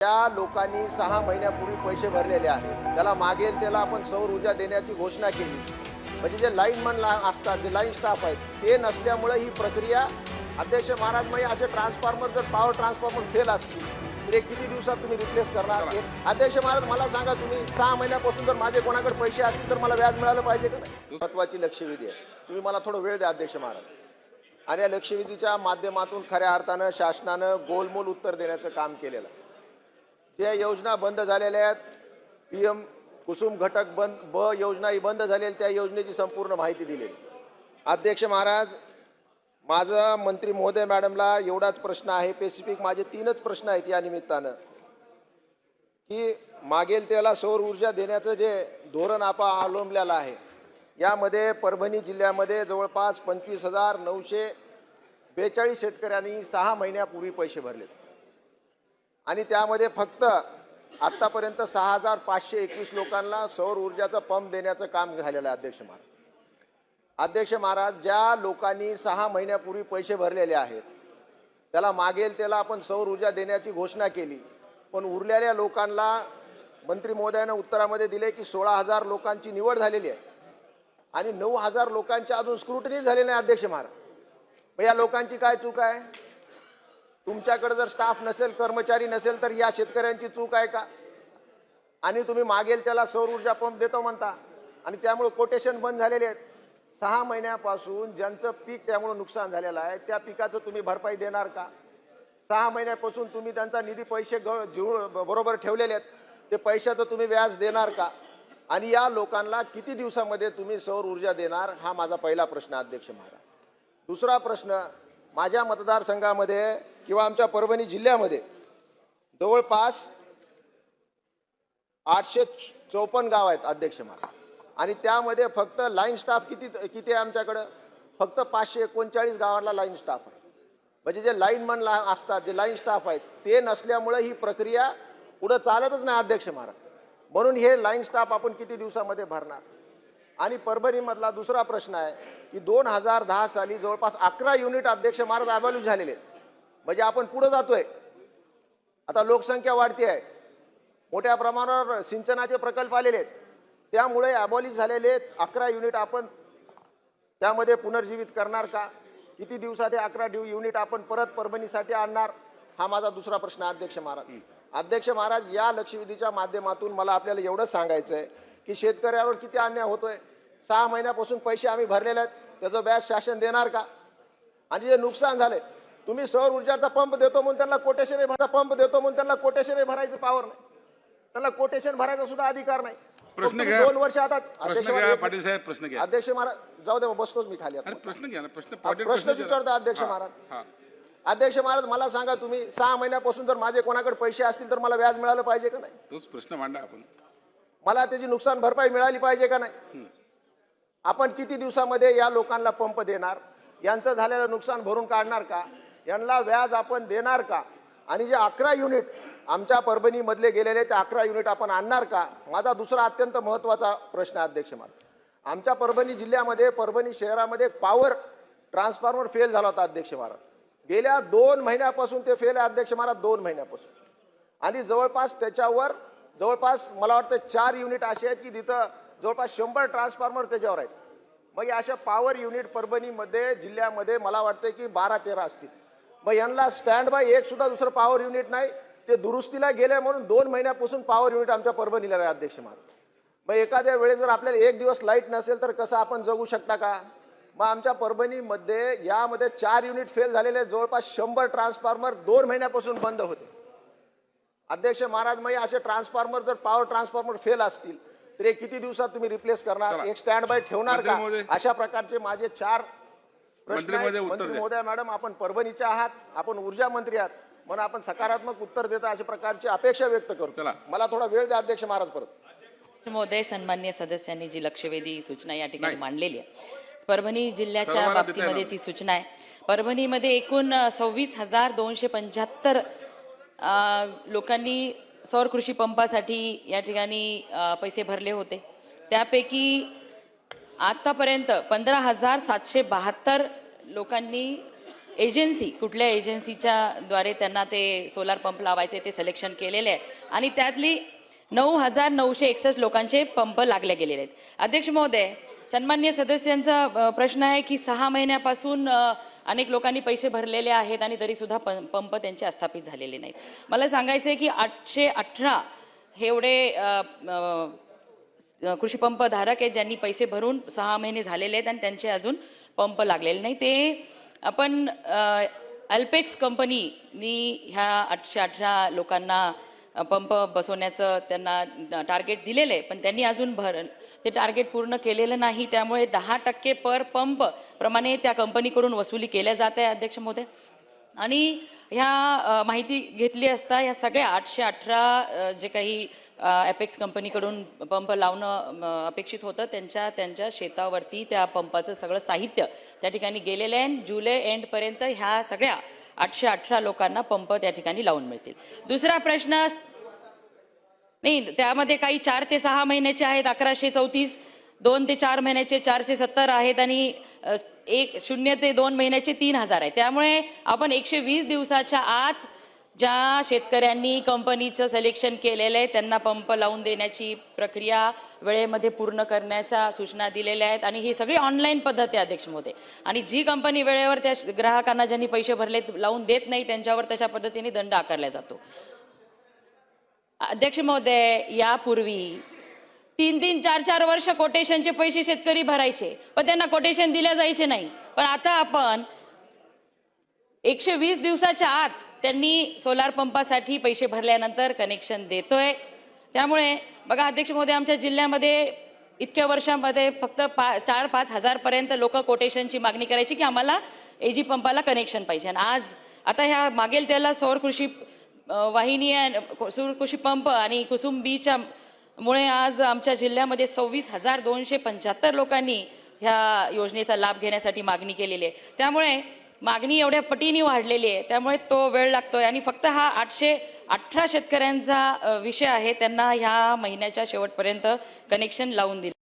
त्या लोकांनी सहा महिन्यापूर्वी पैसे भरलेले आहेत. त्याला मागेल त्याला आपण सौर ऊर्जा देण्याची घोषणा केली. म्हणजे जे लाईनमन ला असतात जे लाईन स्टाफ आहेत ते नसल्यामुळे ही प्रक्रिया अध्यक्ष महाराज म्हणजे असे ट्रान्सफॉर्मर जर पॉवर ट्रान्सफॉर्मर फेल असतील तर हे किती दिवसात तुम्ही रिप्लेस करणार? अध्यक्ष महाराज मला सांगा तुम्ही सहा महिन्यापासून जर माझे कोणाकडे पैसे असतील तर मला व्याज मिळालं पाहिजे का नाही? महत्वाची लक्षवेधी आहे. तुम्ही मला थोडं वेळ द्या अध्यक्ष महाराज. आणि या लक्षवेधीच्या माध्यमातून खऱ्या अर्थानं शासनानं गोलमोल उत्तर देण्याचं काम केलेलं त्या योजना बंद झालेल्या आहेत. पी एम कुसुम घटक बंद ब योजना ही बंद झालेली त्या योजनेची संपूर्ण माहिती दिलेली. अध्यक्ष महाराज माझं मंत्री महोदय मॅडमला एवढाच प्रश्न आहे स्पेसिफिक माझे तीनच प्रश्न आहेत या निमित्तानं. की मागेल त्याला सौर ऊर्जा देण्याचं जे धोरण आपण अवलंबलेलं आहे यामध्ये परभणी जिल्ह्यामध्ये जवळपास पंचवीस हजार नऊशे बेचाळीस शेतकऱ्यांनी सहा महिन्यापूर्वी पैसे भरले आणि त्यामध्ये फक्त आत्तापर्यंत सहा हजार पाचशे एकवीस लोकांना सौर ऊर्जाचा पंप देण्याचं काम झालेलं आहे अध्यक्ष महाराज. अध्यक्ष महाराज ज्या लोकांनी सहा महिन्यापूर्वी पैसे भरलेले आहेत त्याला मागेल त्याला आपण सौर ऊर्जा देण्याची घोषणा केली. पण उरलेल्या लोकांना मंत्री महोदयानं उत्तरामध्ये दिले की सोळा हजार लोकांची निवड झालेली आहे. आणि नऊ हजार लोकांची अजून स्क्रुटनी झालेली नाही अध्यक्ष महाराज. मग या लोकांची काय चूक आहे? तुमच्याकडे जर स्टाफ नसेल कर्मचारी नसेल तर या शेतकऱ्यांची चूक आहे का? आणि तुम्ही मागेल त्याला सौर ऊर्जा पंप देतो म्हणता. आणि त्यामुळे कोटेशन बंद झालेले आहेत. सहा महिन्यापासून ज्यांचं पीक त्यामुळे नुकसान झालेलं आहे त्या पिकाचं तुम्ही भरपाई देणार का? सहा महिन्यापासून तुम्ही त्यांचा निधी पैसे ग जीव बरोबर ठेवलेले आहेत. ते पैशाचं तुम्ही व्याज देणार का? आणि या लोकांना किती दिवसामध्ये तुम्ही सौर ऊर्जा देणार? हा माझा पहिला प्रश्न अध्यक्ष महाराज. दुसरा प्रश्न माझ्या मतदारसंघामध्ये किंवा आमच्या परभणी जिल्ह्यामध्ये जवळपास आठशे चौपन्न गाव आहेत अध्यक्ष महाराज. आणि त्यामध्ये फक्त लाईन स्टाफ किती किती आहे आमच्याकडं? फक्त पाचशे एकोणचाळीस गावांना लाईन स्टाफ आहे. म्हणजे जे लाईनमन ला असतात जे लाईन स्टाफ आहेत ते नसल्यामुळं ही प्रक्रिया पुढं चालतच नाही अध्यक्ष महाराज. म्हणून हे लाईन स्टाफ आपण किती दिवसामध्ये भरणार? आणि परभणीमधला दुसरा प्रश्न आहे की दोन हजार दहा साली जवळपास अकरा युनिट अध्यक्ष महाराज अबॅल्यूज झालेले आहेत. म्हणजे आपण पुढे जातोय. आता लोकसंख्या वाढती आहे. मोठ्या प्रमाणावर सिंचनाचे प्रकल्प आलेले आहेत. त्यामुळे अबॉलिश झालेले अकरा युनिट आपण त्यामध्ये पुनर्जीवित करणार का? किती दिवसात हे अकरा ड्यू युनिट आपण परत परभणीसाठी आणणार? हा माझा दुसरा प्रश्न अध्यक्ष महाराज. अध्यक्ष महाराज या लक्षवेधीच्या माध्यमातून मला आपल्याला एवढंच सांगायचं आहे की शेतकऱ्यावर किती अन्याय होतोय? सहा महिन्यापासून पैसे आम्ही भरलेले आहेत. त्याचं व्याज शासन देणार का? आणि जे नुकसान झाले तुम्ही सौर ऊर्जाचा पंप देतो म्हणून त्यांना कोटेशन पंप देतो म्हणून त्यांना कोटेशन भरायचं पावर नाही. त्यांना कोटेशन भरायचा सुद्धा अधिकार नाही. प्रश्न घ्या. दोन वर्ष आता पाटील साहेब प्रश्न घ्या. अध्यक्ष महाराज जाऊ दे बसतोच मी खाली प्रश्न घ्या प्रश्न. विचारतो अध्यक्ष महाराज. अध्यक्ष महाराज मला सांगा तुम्ही सहा महिन्यापासून जर माझे कोणाकडे पैसे असतील तर मला व्याज मिळालं पाहिजे का नाही? तोच प्रश्न मांडा आपण. मला त्याची नुकसान भरपाई मिळाली पाहिजे का नाही? आपण किती दिवसामध्ये या लोकांना पंप देणार? यांचं झालेलं नुकसान भरून काढणार का? यांना व्याज आपण देणार का? आणि जे अकरा युनिट आमच्या परभणीमधले गेलेले ते अकरा युनिट आपण आणणार का? माझा दुसरा अत्यंत महत्त्वाचा प्रश्न आहे, अध्यक्ष महाराज आमच्या परभणी जिल्ह्यामध्ये परभणी शहरामध्ये पॉवर ट्रान्सफॉर्मर फेल झाला होता अध्यक्ष महाराज गेल्या दोन महिन्यापासून ते फेल आहे अध्यक्ष महाराज दोन महिन्यापासून. आणि जवळपास त्याच्यावर जवळपास मला वाटतं चार युनिट असे आहेत की तिथं जवळपास शंभर ट्रान्सफॉर्मर त्याच्यावर आहेत. मग अशा पॉवर युनिट परभणीमध्ये जिल्ह्यामध्ये मला वाटतं की बारा तेरा असतील. मग यांना स्टँड बाय एक सुद्धा दुसरं पॉवर युनिट नाही. ते दुरुस्तीला गेले म्हणून दोन महिन्यापासून पॉवर युनिट आमच्या परभणीला आहे अध्यक्ष महाराज. मग एखाद्या वेळेस जर आपल्याला एक दिवस लाइट नसेल तर कसं आपण जगू शकता का? मग आमच्या परभणीमध्ये यामध्ये चार युनिट फेल झालेले जवळपास शंभर ट्रान्सफॉर्मर दोन महिन्यापासून बंद होते. अध्यक्ष महाराज मग असे ट्रान्सफॉर्मर जर पॉवर ट्रान्सफॉर्मर फेल असतील तर हे किती दिवसात तुम्ही रिप्लेस करणार. एक स्टँड बाय ठेवणार का. अशा प्रकारचे माझे चार प्रश्न मंत्री आहेत. महोदय, उत्तर मंत्री द्या. महोदय मॅडम आपण परभणीचे आहात आपण ऊर्जा मंत्री आहात म्हणून आपण सकारात्मक उत्तर देता अशा प्रकारची अपेक्षा व्यक्त करतो चला. मला थोडा वेळ द्या अध्यक्ष महाराज परत महोदय सन्मान्य सदस्यांनी जी लक्षवेधी सूचना या ठिकाणी नाही. मांडलेली आहे परभणी जिल्ह्याच्या सर्वांना देता बाबतीमध्ये येणार. ती सूचना आहे परभणीमध्ये एकूण सव्वीस हजार दोनशे पंच्याहत्तर लोकांनी सौर कृषी पंपासाठी या ठिकाणी अ, पैसे भरले होते त्यापैकी आतापर्यंत पंधरा हजार सातशे बहात्तर लोकांनी एजन्सी कुठल्या एजन्सीच्या द्वारे त्यांना ते सोलार पंप लावायचे ते सिलेक्शन केलेले आहे आणि त्यातली नऊ हजार नऊशे एकसष्ट लोकांचे पंप लागले गेलेले आहेत. अध्यक्ष महोदय सन्मान्य सदस्यांचा प्रश्न आहे की सहा महिन्यापासून अनेक लोकांनी पैसे भरलेले आहेत आणि तरीसुद्धा पं- पंप त्यांचे अस्थापित झालेले नाहीत. मला सांगायचं आहे की आठशे अठरा हे एवढे कृषीपंप धारक आहेत ज्यांनी पैसे भरून सहा महिने झालेले आहेत आणि त्यांचे अजून पंप लागलेले नाही. ते आपण अल्पेक्स कंपनीनी ह्या आठशे अठरा लोकांना पंप बसवण्याचं त्यांना टार्गेट दिलेलं आहे. पण त्यांनी अजून भर ते टार्गेट पूर्ण केलेलं नाही. त्यामुळे दहा टक्के पर पंप प्रमाणे त्या कंपनीकडून वसुली केल्या जात आहे अध्यक्ष महोदय. आणि ह्या माहिती घेतली असता ह्या सगळ्या आठशे अठरा जे काही ॲपेक्स कंपनीकडून पंप लावणं अपेक्षित होतं. त्यांच्या त्यांच्या शेतावरती त्या पंपाचं सगळं साहित्य त्या ठिकाणी गेलेलं आहे. आणि जुलै एंडपर्यंत ह्या सगळ्या आठशे अठरा लोकांना पंप त्या ठिकाणी लावून मिळतील. दुसरा प्रश्न नाही त्यामध्ये काही चार ते सहा महिन्याचे आहेत अकराशे चौतीस. दोन ते चार महिन्याचे चारशे सत्तर आहेत आणि एक शून्य ते दोन महिन्याचे तीन हजार आहे. त्यामुळे आपण एकशे वीस दिवसाच्या आत ज्या शेतकऱ्यांनी कंपनीचं सिलेक्शन केलेलं आहे त्यांना पंप लावून देण्याची प्रक्रिया वेळेमध्ये पूर्ण करण्याच्या सूचना दिलेल्या आहेत. आणि ही सगळी ऑनलाईन पद्धत आहे अध्यक्ष महोदय आणि जी कंपनी वेळेवर त्या ग्राहकांना ज्यांनी पैसे भरले लावून देत नाही त्यांच्यावर तशा पद्धतीने दंड आकारला जातो. अध्यक्ष महोदय यापूर्वी तीन तीन चार चार वर्ष कोटेशनचे पैसे शेतकरी भरायचे पण त्यांना कोटेशन दिल्या जायचे नाही. पण आता आपण एकशे वीस दिवसाच्या आत त्यांनी सोलार पंपासाठी पैसे भरल्यानंतर कनेक्शन देतोय. त्यामुळे बघा अध्यक्ष महोदय आमच्या जिल्ह्यामध्ये इतक्या वर्षामध्ये फक्त पा चार पाच हजारपर्यंत लोक कोटेशनची मागणी करायची की आम्हाला एजी पंपाला कनेक्शन पाहिजे. आणि आज आता ह्या मागेल त्याला सौर कृषी वाहिनी सौर कृषी पंप आणि कुसुम बीच्या मुळे आज आमच्या जिल्ह्यामध्ये सव्वीस हजार दोनशे पंच्याहत्तर लोकांनी ह्या योजनेचा लाभ घेण्यासाठी मागणी केलेली आहे. त्यामुळे मागणी एवढ्या पटीने वाढलेली आहे त्यामुळे तो वेळ लागतोय. आणि फक्त हा आठशे अठरा शेतकऱ्यांचा विषय आहे त्यांना ह्या महिन्याच्या शेवटपर्यंत कनेक्शन लावून दिलं.